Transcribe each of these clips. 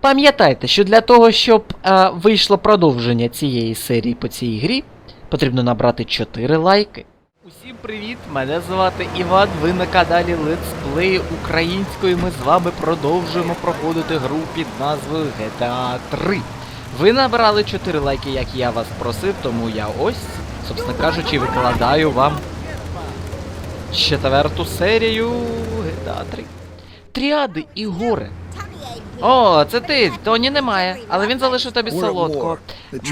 Пам'ятайте, що для того, щоб е, вийшло продовження цієї серії по цій грі, потрібно набрати 4 лайки. Усім привіт! Мене звати Іван. Ви на каналі Let's Play українською. Ми з вами продовжуємо проходити гру під назвою GTA 3. Ви набрали 4 лайки, як я вас просив, тому я ось, собственно кажучи, викладаю вам четверту серію GTA 3. Тріади і гори. О, це ти, Тоні немає, але він залишив тобі солодкого.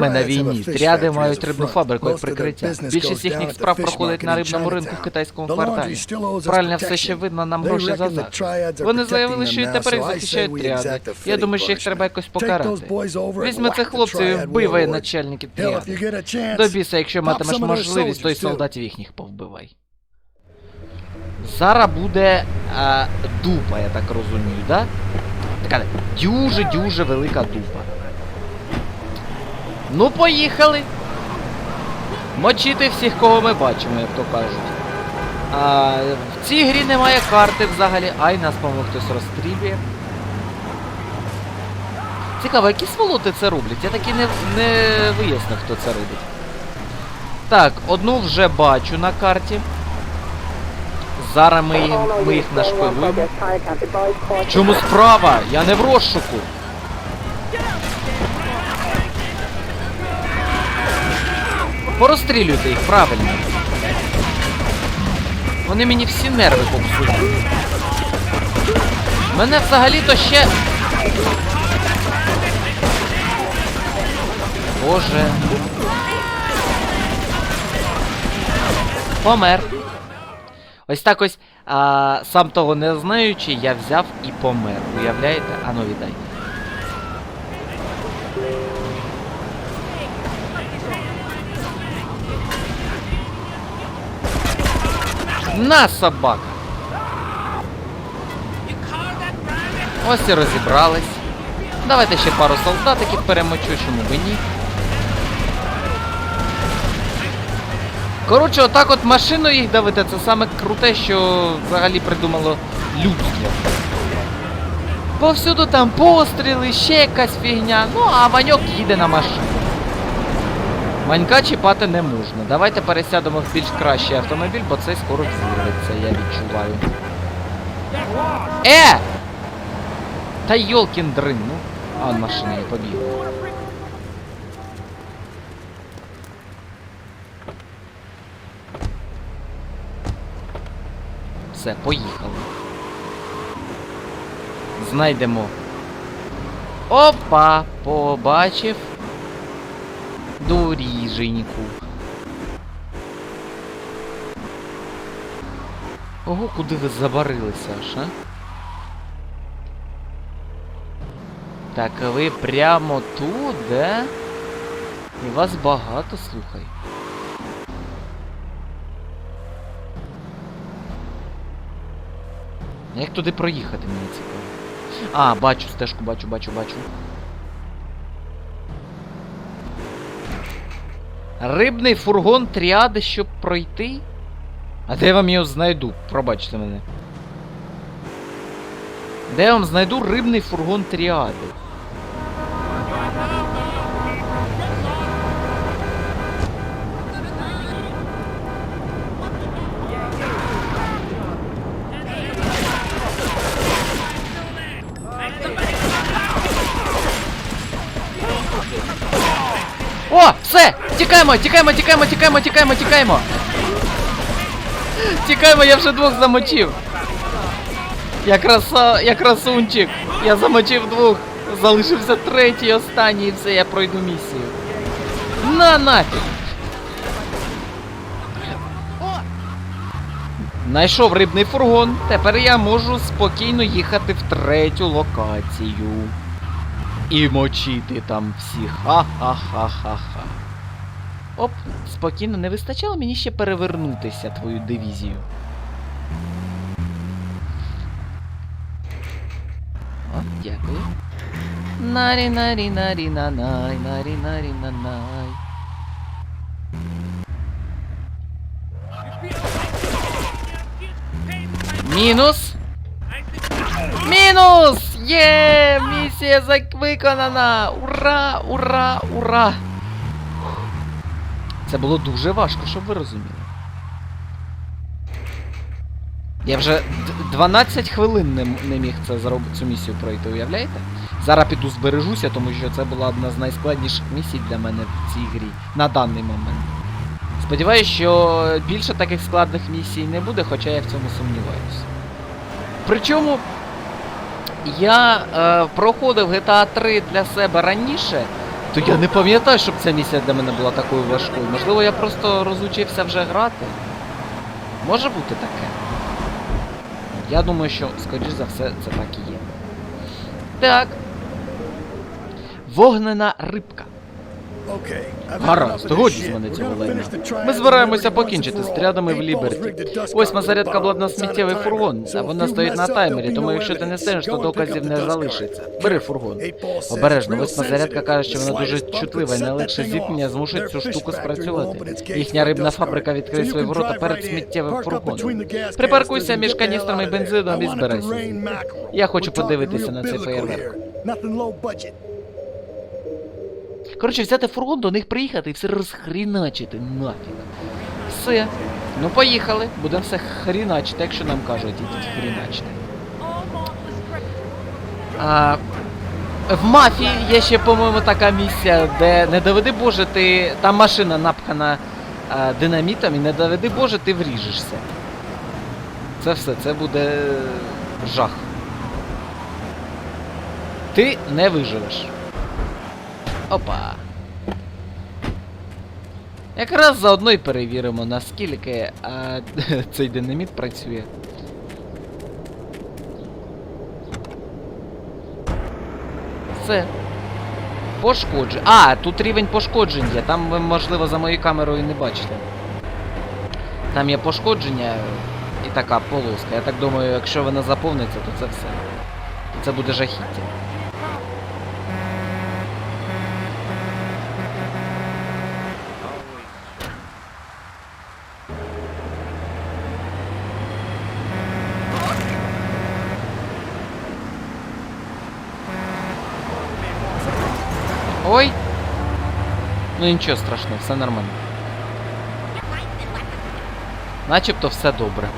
Ми на війні. Тріади мають рибну фабрику як прикриття. Більшість їхніх справ проходить на рибному ринку в китайському кварталі. Правильно все ще видно нам гроші за захист. Вони заявили, що і тепер їх захищають тріади. Я думаю, що їх треба якось покарати. Візьми цих хлопців і вбий воєначальників тріади. До біса, якщо матимеш можливість, то й солдатів їхніх повбивай. Зараз буде е, дупа, я так розумію, да? Така дуже-дуже велика дупа. Ну, поїхали. Мочити всіх, кого ми бачимо, як то кажуть. А, в цій грі немає карти взагалі. Ай, нас, по-моєму, хтось розстрілює. Цікаво, які сволоти це роблять? Я таки не, не вияснив, хто це робить. Так, одну вже бачу на карті. Зараз ми, ми їх нашпигуємо. В чому справа? Я не в розшуку. Порозстрілюйте їх правильно. Вони мені всі нерви попсують. Мене взагалі-то ще. Боже. Помер. Ось так ось, а, сам того не знаючи, я взяв і помер. Уявляєте? Ану віддай. На собака! Ось і розібрались. Давайте ще пару солдатиків перемочу, чому би ні. Коротше, отак от машину їх давити, це саме круте, що взагалі придумало людство. Повсюду там постріли, ще якась фігня, ну а Ваньок їде на машині. Манька чіпати не можна. Давайте пересядемо в більш кращий автомобіль, бо цей скоро зірветься, я відчуваю. Е! Та йолкін дрин, ну. А, машина я побіг. Все, поїхали. Знайдемо. Опа! Побачив. Доріженьку. Ого, куди ви забарилися аж, а? Так, ви прямо тут, да? І вас багато, слухай. Як туди проїхати, мені цікаво. А, бачу стежку, бачу, бачу, бачу. Рибний фургон тріади, щоб пройти? А де я вам його знайду? Пробачте мене. Де я вам знайду рибний фургон тріади? Тікаємо, тікаємо, тікаємо, тікаємо, тікаємо, тікаємо! Тікаємо, я вже двох замочив. Я краса, я красунчик. Я замочив двох. Залишився третій, останній, і все, я пройду місію. На нафіг! Знайшов рибний фургон. Тепер я можу спокійно їхати в третю локацію. І мочити там всіх. Ха-ха-ха-ха-ха. Оп, спокійно, не вистачало мені ще перевернутися твою дивізію. О, дякую. Нарі нарі нарі нанай, нарі нарі нанай. Мінус. Мінус! Є! Місія виконана! Ура! Ура! Ура! Це було дуже важко, щоб ви розуміли. Я вже 12 хвилин не, не міг це зробити, цю місію пройти, уявляєте? Зараз піду збережуся, тому що це була одна з найскладніших місій для мене в цій грі на даний момент. Сподіваюсь, що більше таких складних місій не буде, хоча я в цьому сумніваюся. Причому я е, проходив GTA 3 для себе раніше, то я не пам'ятаю, щоб ця місія для мене була такою важкою. Можливо, я просто розучився вже грати. Може бути таке. Я думаю, що, скоріш за все, це так і є. Так. Вогнена рибка. Гаразд, годі з мене цього лайна. Ми збираємося покінчити з трядами в Ліберті. Восьма зарядка була на сміттєвий фургон, а вона стоїть на таймері, тому якщо ти не станеш, то доказів не залишиться. Бери фургон. Обережно, восьма зарядка каже, що вона дуже чутлива і найлегше зіткнення змушує цю штуку спрацювати. Їхня рибна фабрика відкриє свої ворота перед сміттєвим фургоном. Припаркуйся між каністрами бензином і збирайся. Я хочу подивитися на цей феєрверк. Коротше, взяти фургон, до них приїхати і все розхріначити нафіг. Все. Ну поїхали. Будемо все хріначити, якщо нам кажуть, ідіть хріначити. А, в мафії є ще, по-моєму, така місія, де не доведи Боже, ти. Там машина напхана а, динамітом і не доведи Боже, ти вріжешся. Це все, це буде жах. Ти не виживеш. Опа. Якраз заодно і перевіримо, наскільки а, цей динаміт працює. Все. Пошкоджень. А, тут рівень пошкоджень є. Там ви, можливо, за моєю камерою не бачите. Там є пошкодження і така полоска. Я так думаю, якщо вона заповниться, то це все. Це буде жахіття. Ой! Ну нічого страшного, все нормально. Начебто все добре.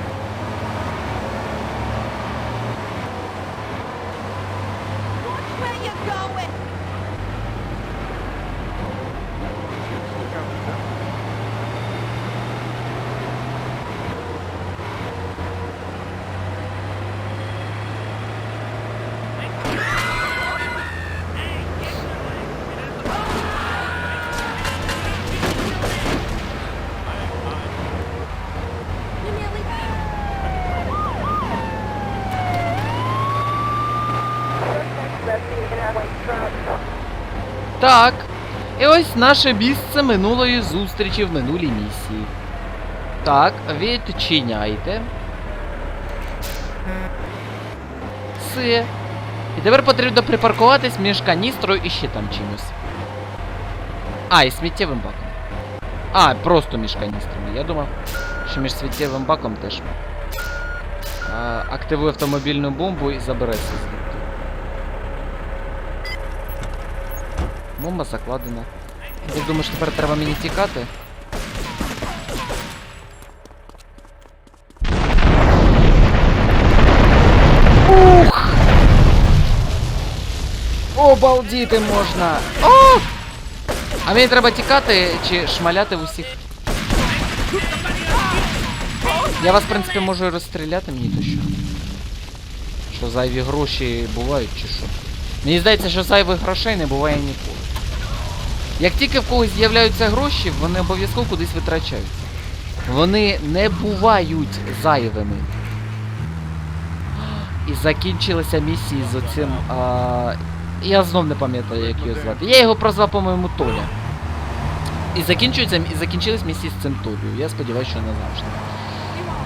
Так. І ось наше місце минулої зустрічі в минулій місії. Так, відчиняйте. Все. І тепер потрібно припаркуватись між каністрою і ще там чимось. А, і сміттєвим баком. А, просто між каністрами. Я думав, що між сміттєвим баком теж. Активуй автомобільну бомбу і забереться звідти. Бомба закладена. Ти думаєш, тепер треба мені тікати? Ух! Обалдіти можна! О! А мені треба тікати чи шмаляти в усіх? Я вас, в принципі, можу і розстріляти мені то що. Що зайві гроші бувають чи що? Мені здається, що зайвих грошей не буває ніколи. Як тільки в когось з'являються гроші, вони обов'язково кудись витрачаються. Вони не бувають зайвими. І закінчилися місії з оцим. А... Я знов не пам'ятаю, як його звати. Я його прозвав, по-моєму, Толя. І закінчуються і закінчились місії з цим Толею. Я сподіваюся, що назавжди.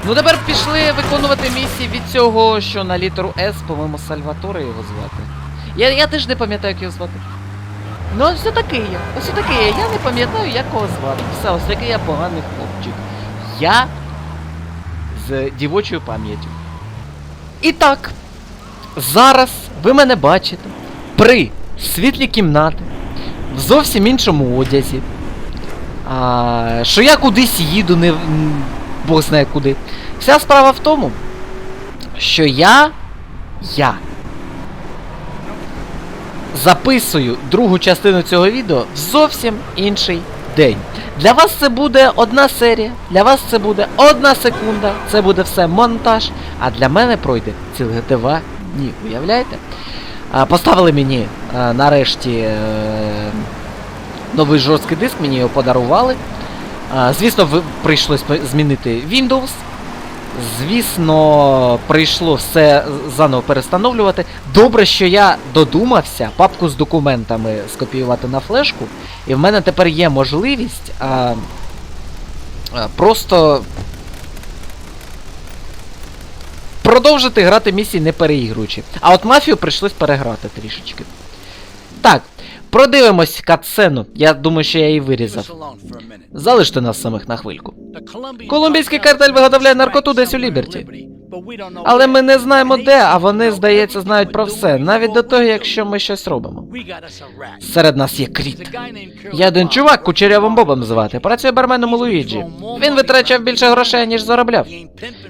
Ну тепер пішли виконувати місії від цього, що на літеру С, по-моєму, Сальваторе його звати. Я, я теж не пам'ятаю, як його звати. Ну, ось такий я. Ось такий я. Я не пам'ятаю, як кого звати. Все, ось такий я поганий хлопчик. Я з дівочою пам'яттю. І так. зараз ви мене бачите при світлі кімнати, в зовсім іншому одязі. А, що я кудись їду, не Бог знає куди. Вся справа в тому, що я. Я записую другу частину цього відео в зовсім інший день. Для вас це буде одна серія, для вас це буде одна секунда, це буде все монтаж, а для мене пройде цілих два дні. Уявляєте? Поставили мені нарешті е, новий жорсткий диск, мені його подарували. Звісно, прийшлось змінити Windows. Звісно, прийшло все заново перестановлювати. Добре, що я додумався папку з документами скопіювати на флешку, і в мене тепер є можливість а, просто продовжити грати місії не переігруючи. А от мафію прийшлось переграти трішечки. Так, продивимось катсцену. Я думаю, що я її вирізав. Залиште нас самих на хвильку. Колумбійський картель виготовляє наркоту десь у Ліберті. Але ми не знаємо де, а вони, здається, знають про все, навіть до того, якщо ми щось робимо. Серед нас є Кріт. Є один чувак, кучерявим Бобом звати, працює барменом у Луїджі. Він витрачав більше грошей, ніж заробляв.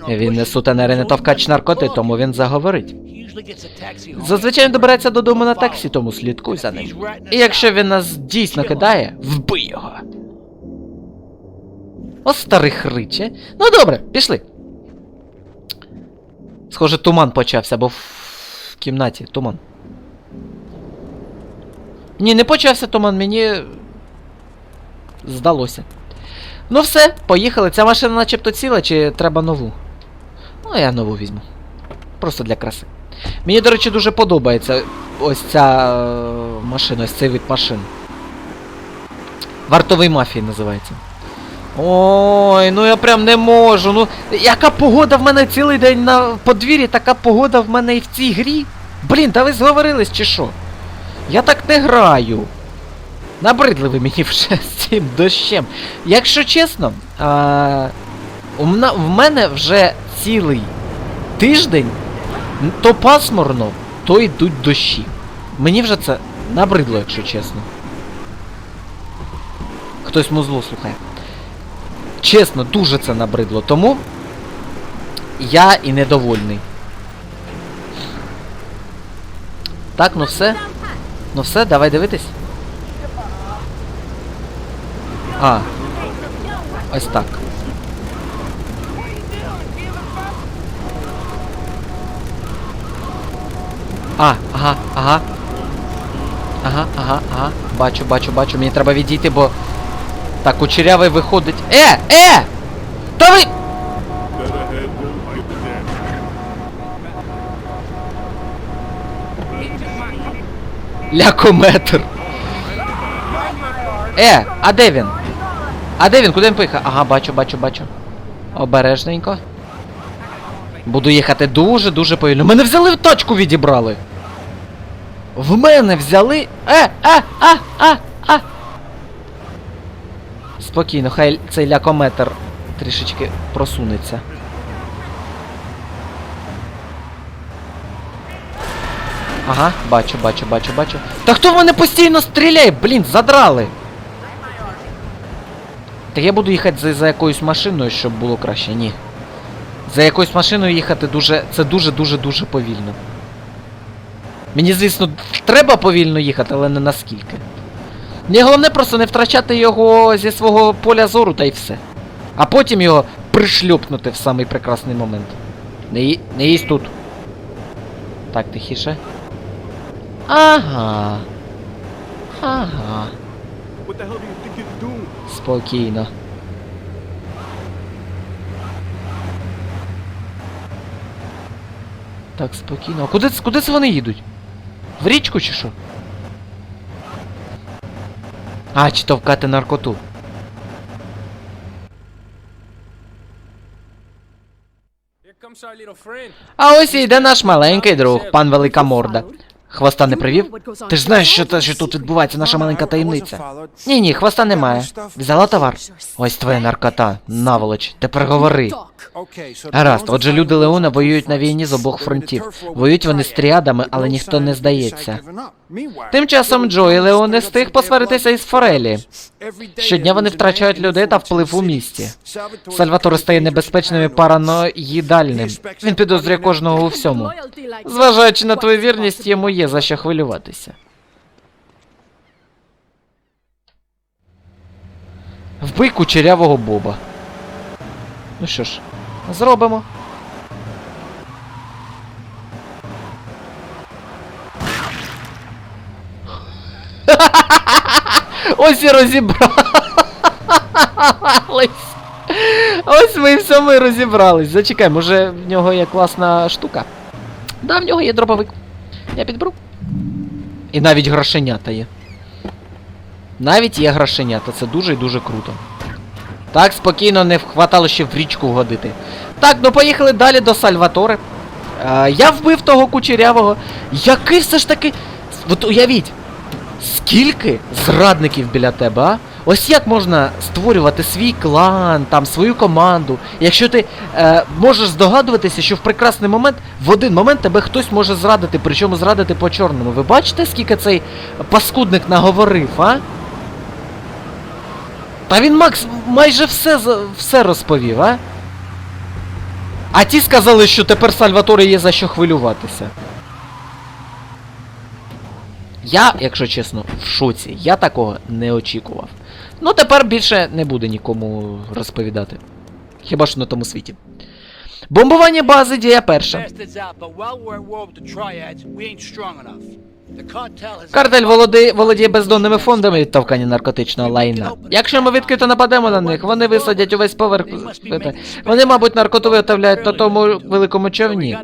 Він не сутенер і не товкач наркоти, тому він заговорить. Зазвичай добирається додому на таксі, тому слідкуй за ним. І якщо він нас дійсно кидає, вбий його. О, старий хриче. Ну добре, пішли. Схоже, туман почався, бо в кімнаті туман. Ні, не почався туман, мені. Здалося. Ну все, поїхали. Ця машина начебто ціла, чи треба нову? Ну, я нову візьму. Просто для краси. Мені, до речі, дуже подобається ось ця е, машина, ось цей вид машин. Вартовий мафії називається. Ой, ну я прям не можу. Ну, яка погода в мене цілий день на подвір'ї, така погода в мене і в цій грі. Блін, та ви зговорились чи що? Я так не граю. Набридли ви мені вже з цим дощем. Якщо чесно, а, у в мене вже цілий тиждень то пасмурно, то йдуть дощі. Мені вже це набридло, якщо чесно. Хтось музло слухає. Чесно, дуже це набридло, тому я і недовольний. Так, ну все. Ну все, давай дивитись. А. Ось так. А, ага, ага. Ага, ага, ага. Бачу, бачу, бачу. Мені треба відійти, бо. Так, кучерявий виходить. Е! Е! Та ви! Лякометр. Е, а де він? А де він? Куди він поїхав? Ага, бачу, бачу, бачу. Обережненько. Буду їхати дуже-дуже повільно. Мене взяли в тачку відібрали. В мене взяли. Е, е, а, а, а. Спокійно, хай цей лякометр трішечки просунеться. Ага, бачу, бачу, бачу, бачу. Та хто в мене постійно стріляє? Блін, задрали. Так я буду їхати за, за якоюсь машиною, щоб було краще. Ні. За якоюсь машиною їхати дуже. Це дуже-дуже дуже повільно. Мені, звісно, треба повільно їхати, але не наскільки. Мені головне просто не втрачати його зі свого поля зору та й все. А потім його пришльопнути в самий прекрасний момент. Не, не їсть тут. Так, тихіше. Ага. Ага. Спокійно. Так, спокійно. А куди, куди це вони їдуть? В річку чи що? А, чи товкати наркоту. А ось і йде наш маленький друг, пан Велика Морда. Хвоста не привів? Ти ж знаєш, що, те, що тут відбувається, наша маленька таємниця. Ні, ні, хвоста немає. Взяла товар. Ось твоя наркота, наволоч, тепер говори. Гаразд, отже, люди Леона воюють на війні з обох фронтів. Воюють вони з тріадами, але ніхто не здається. Тим часом Джо і Леон не встиг посваритися із Форелі. Щодня вони втрачають людей та вплив у місті. Сальваторе стає небезпечним і параноїдальним. Він підозрює кожного у всьому. Зважаючи на твою вірність, йому є за що хвилюватися. Вбий кучерявого Боба. Ну що ж, зробимо. Ось і розібрались. Ось ми і все ми розібрались. Зачекай, може в нього є класна штука. Да, в нього є дробовик. Я підберу. І навіть грошенята є. Навіть є грошенята, це дуже і дуже круто. Так, спокійно не хватало ще в річку вгодити. Так, ну поїхали далі до Сальваторе. Е, я вбив того кучерявого. Який все ж таки. От уявіть, скільки зрадників біля тебе, а? Ось як можна створювати свій клан, там, свою команду, якщо ти е, можеш здогадуватися, що в прекрасний момент, в один момент тебе хтось може зрадити, причому зрадити по чорному. Ви бачите, скільки цей паскудник наговорив, а? Та він Макс майже все, все розповів, а? А ті сказали, що тепер Сальваторе є за що хвилюватися. Я, якщо чесно, в шоці. Я такого не очікував. Ну тепер більше не буде нікому розповідати. Хіба що на тому світі. Бомбування бази дія перша. Картель володіє, володіє бездонними фондами від товкання наркотичного лайна. Якщо ми відкрито нападемо на них, вони висадять увесь поверх. Вони, мабуть, наркоту виготовляють на тому великому човні.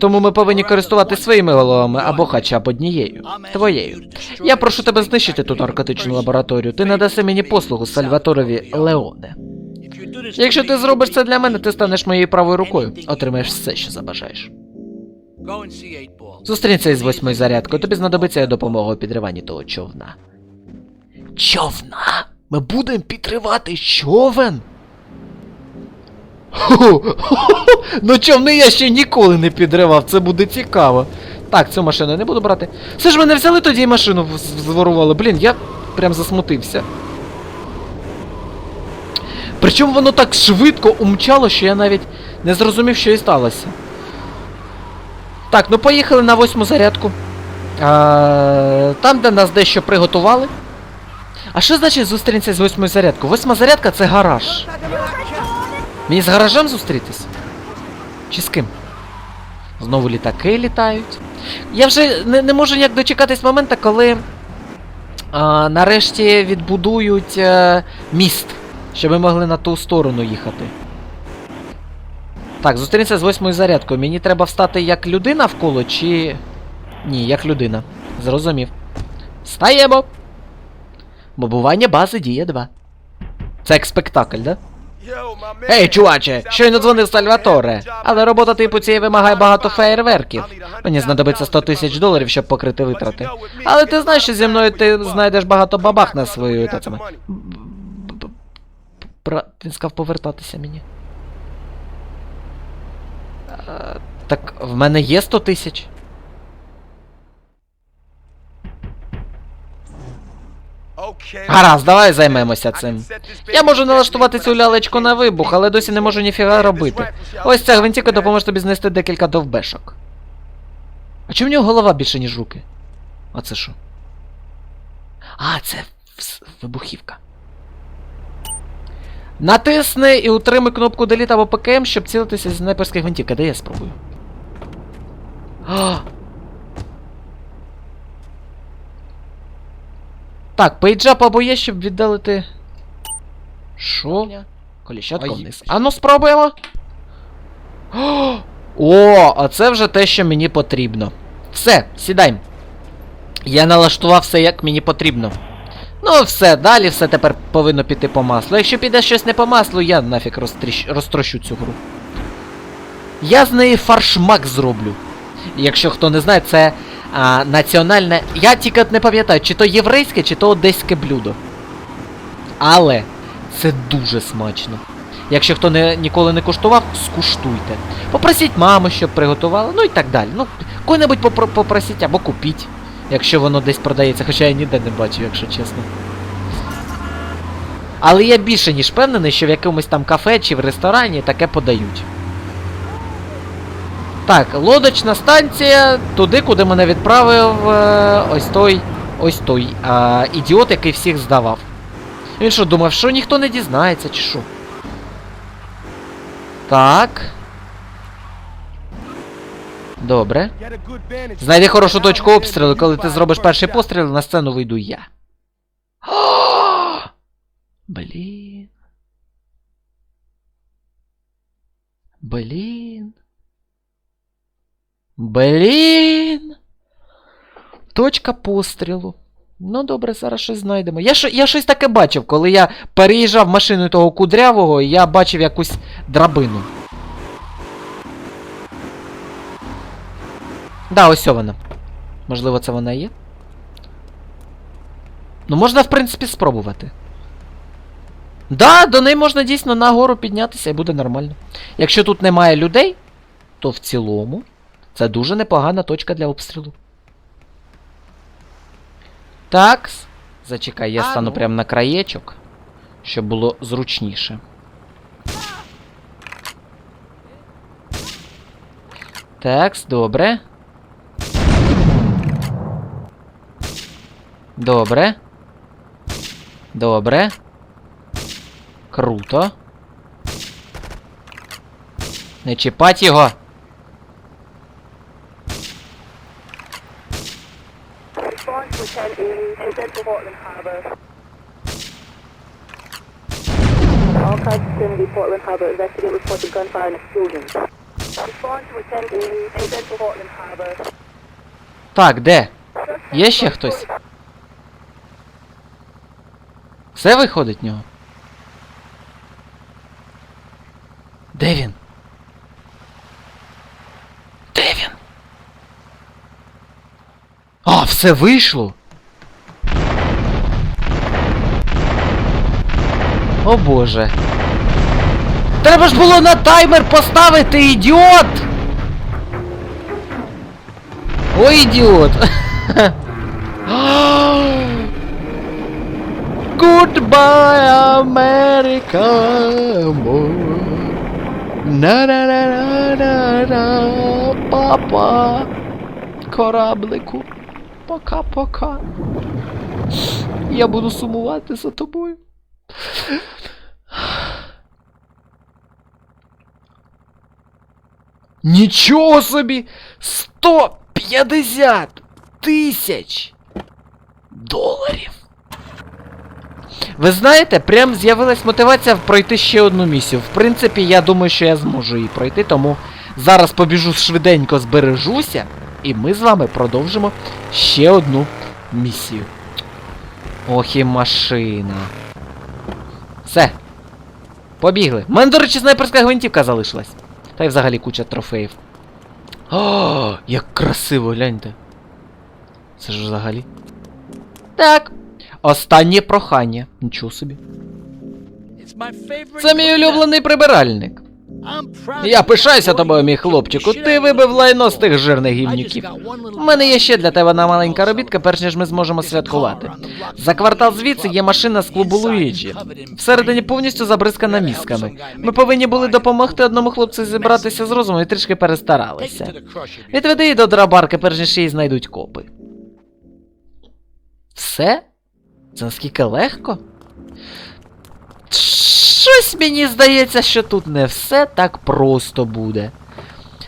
Тому ми повинні користуватися своїми головами або хоча б однією. Твоєю. Я прошу тебе знищити ту наркотичну лабораторію. Ти надаси мені послугу Сальваторові Леоне. Якщо ти зробиш це для мене, ти станеш моєю правою рукою. Отримаєш все, що забажаєш. Зустрінься із восьмою зарядкою, тобі знадобиться допомога у підриванні того човна. Човна? Ми будемо підривати човен? Ну човни я ще ніколи не підривав, це буде цікаво. Так, цю машину я не буду брати. Все ж мене взяли тоді і машину зворували. Блін, я прям засмутився. Причому воно так швидко умчало, що я навіть не зрозумів, що і сталося. Так, ну поїхали на восьму зарядку. А, там, де нас дещо приготували. А що значить зустрінеться з восьмою зарядкою? Восьма зарядка це гараж. Мені з гаражем зустрітись? Чи з ким? Знову літаки літають. Я вже не, не можу ніяк дочекатись моменту, коли а, нарешті відбудують е, міст, щоб ми могли на ту сторону їхати. Так, зустрінься з восьмою зарядкою. Мені треба встати як людина в коло, чи. Ні, як людина. Зрозумів. Встаємо! Мобування бази діє 2. Це як спектакль, да? Ей, чуваче, щойно дзвонив Сальваторе. Але робота типу цієї вимагає багато феєрверків. Мені знадобиться 100 тисяч доларів, щоб покрити витрати. Але ти знаєш, що зі мною ти знайдеш багато бабах на свою та б- Він сказав повертатися мені. Е, Так в мене є 100 тисяч. Гаразд, давай займемося цим. Я можу налаштувати цю лялечку на вибух, але досі не можу ніфіга робити. Ось ця гвинтівка допоможе тобі знести декілька довбешок. А чому в нього голова більше, ніж руки? А це що? А, це вибухівка. Натисни і утримай кнопку Delete або ПКМ, щоб цілитися з снайперської гвинтівки. Де я спробую? А! Так, пейджап або є, щоб віддалити. Що? Коліщатка Ай. вниз. А ну спробуємо. О, а це вже те, що мені потрібно. Все, сідай. Я налаштував все, як мені потрібно. Ну, все, далі все тепер повинно піти по маслу. Якщо піде щось не по маслу, я нафіг розтріщ... розтрощу цю гру. Я з неї фаршмак зроблю. Якщо хто не знає, це а, національне. Я тільки не пам'ятаю, чи то єврейське, чи то одеське блюдо. Але це дуже смачно. Якщо хто не, ніколи не куштував, скуштуйте. Попросіть маму, щоб приготувала, ну і так далі. Ну, кого-небудь попросіть або купіть, якщо воно десь продається, хоча я ніде не бачу, якщо чесно. Але я більше ніж впевнений, що в якомусь там кафе чи в ресторані таке подають. Так, лодочна станція, туди, куди мене відправив е, ось той. Ось той а, ідіот, який всіх здавав. Він що, думав, що ніхто не дізнається, чи що? Так. Добре. Знайди хорошу точку обстрілу, коли ти зробиш перший постріл, на сцену вийду я. Блін. Блін. Блін. Точка пострілу. Ну добре, зараз щось знайдемо. Я, я щось таке бачив, коли я переїжджав машиною того кудрявого, я бачив якусь драбину. Да, ось вона. Можливо, це вона є. Ну, можна, в принципі, спробувати. Да, до неї можна дійсно нагору піднятися і буде нормально. Якщо тут немає людей, то в цілому це дуже непогана точка для обстрілу. Так. Зачекай, я стану ну. прямо на краєчок, щоб було зручніше. Так, добре. To 1080 to Central Portland Harbour. Так, де? Є ще хтось? Все виходить в нього? Де він? Де він? А, все вийшло. О боже. Треба ж було на таймер поставити, ідіот! Ой, ідіот! Goodbye, America! на на на на на на папа! Кораблику! Пока-пока! Я буду сумувати за тобою. Нічого собі! 150 тисяч доларів! Ви знаєте, прям з'явилась мотивація пройти ще одну місію. В принципі, я думаю, що я зможу її пройти, тому зараз побіжу швиденько збережуся, і ми з вами продовжимо ще одну місію. Ох і машина. Все. Побігли. У мене, до речі, снайперська гвинтівка залишилась. Та й взагалі куча трофеїв. О, як красиво, гляньте. Це ж взагалі. Так. Останнє прохання. Нічого собі. Це мій улюблений прибиральник. Я пишаюся тобою, мій хлопчику. Ти вибив лайно з тих жирних гівнюків. У мене є ще для тебе одна маленька робітка, перш ніж ми зможемо святкувати. За квартал звідси є машина з клубу Луїджі. Всередині повністю забризкана мізками. Ми повинні були допомогти одному хлопцю зібратися з розуму і трішки перестаралися. Відведи її до драбарки, перш ніж її знайдуть копи. Все? Це наскільки легко? Щось мені здається, що тут не все так просто буде.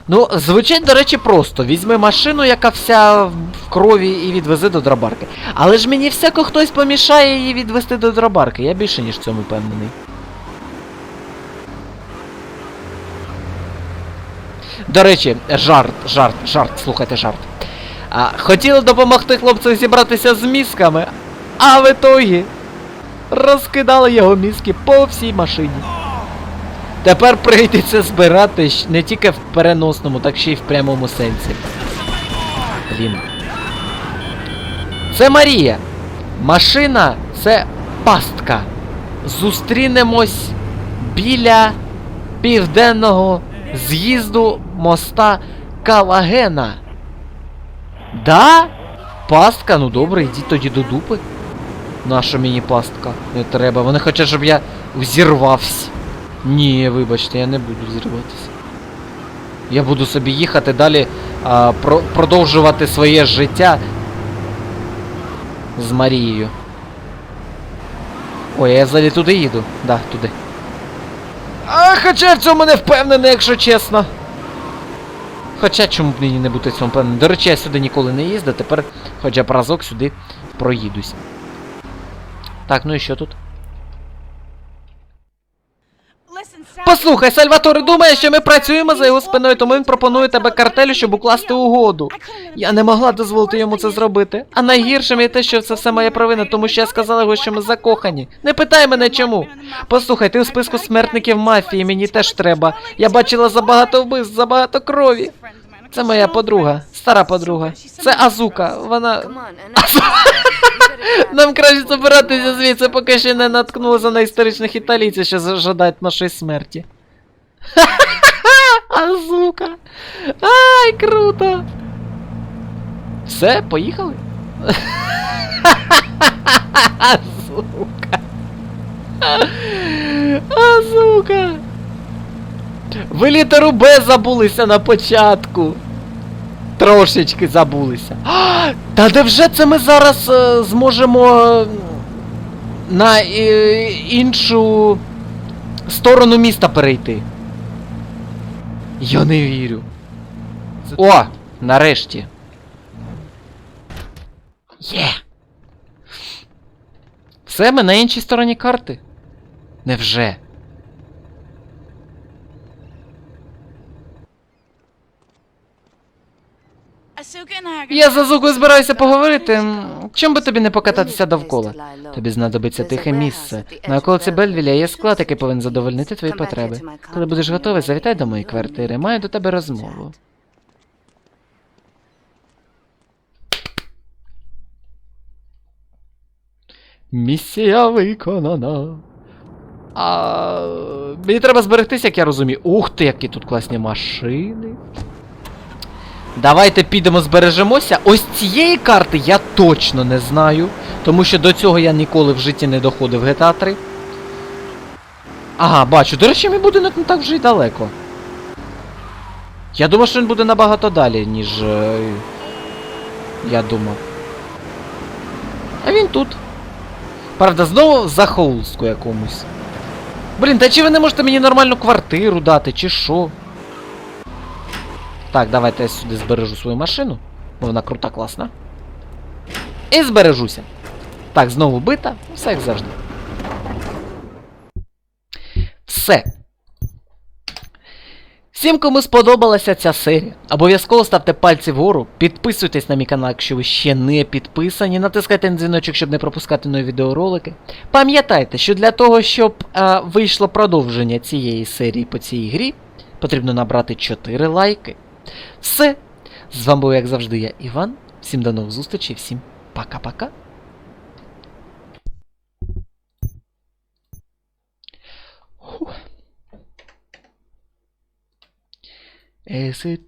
Ну, звучить, до речі, просто. Візьми машину, яка вся в крові, і відвези до драбарки. Але ж мені всяко хтось помішає її відвести до драбарки. Я більше ніж в цьому впевнений. До речі, жарт, жарт, жарт, слухайте жарт. А, хотіли допомогти хлопцю зібратися з мізками, а в ітогі розкидали його мізки по всій машині. Тепер прийдеться збирати не тільки в переносному, так ще й в прямому сенсі. Блін. Це Марія. Машина це пастка. Зустрінемось біля південного з'їзду моста Калагена. Да? Пастка? Ну добре, йдіть тоді до дупи. Наша мені пастка? Не треба. Вони хочуть, щоб я взірвався. Ні, вибачте, я не буду взірватися. Я буду собі їхати далі, а, про, продовжувати своє життя з Марією. Ой, я взагалі туди їду. Да, туди. А, хоча в цьому не впевнений, якщо чесно. Хоча чому б мені не бути в цьому впевнений. До речі, я сюди ніколи не їздив, тепер хоча б разок сюди проїдусь. Так, ну і що тут? Послухай, Сальваторе думає, що ми працюємо за його спиною, тому він пропонує тебе картелю, щоб укласти угоду. Я не могла дозволити йому це зробити. А найгіршим є те, що це все моя провина, тому що я сказала його, що ми закохані. Не питай мене чому. Послухай, ти у списку смертників мафії, мені теж треба. Я бачила забагато вбивств, забагато крові. Це моя подруга, стара подруга. Це Азука. Вона. Нам краще забиратися звідси, поки ще не наткнулися на історичних італійців, що жадають нашої смерті. Азука. Ай, круто. Все, поїхали? Азука. Азука. Ви літеру Б забулися на початку. Трошечки забулися. А, Та де вже це ми зараз е, зможемо на е, іншу сторону міста перейти? Я не вірю. О! Нарешті. Є! Все, ми на іншій стороні карти. Невже? Я з Азукою збираюся поговорити. Чим би тобі не покататися довкола? Тобі знадобиться тихе місце. На околиці Бельвіля є склад, який повинен задовольнити твої потреби. Коли будеш готовий, завітай до моєї квартири. Маю до тебе розмову. Місія виконана. А мені треба зберегтися, як я розумію. Ух ти, які тут класні машини. Давайте підемо збережемося. Ось цієї карти я точно не знаю. Тому що до цього я ніколи в житті не доходив в GTA 3. Ага, бачу. До речі, мій будинок не так вже й далеко. Я думав, що він буде набагато далі, ніж. е, я думав. А він тут. Правда, знову за холстку якомусь. Блін, та чи ви не можете мені нормальну квартиру дати, чи що? Так, давайте я сюди збережу свою машину. Бо вона крута, класна. І збережуся. Так, знову бита. Все як завжди. Все. Всім, кому сподобалася ця серія, обов'язково ставте пальці вгору, підписуйтесь на мій канал, якщо ви ще не підписані, натискайте на дзвіночок, щоб не пропускати нові відеоролики. Пам'ятайте, що для того, щоб е, вийшло продовження цієї серії по цій грі, потрібно набрати 4 лайки. Все. З вами був, як завжди, я Іван. Всім до нових зустрічей, всім пока-пока. Is it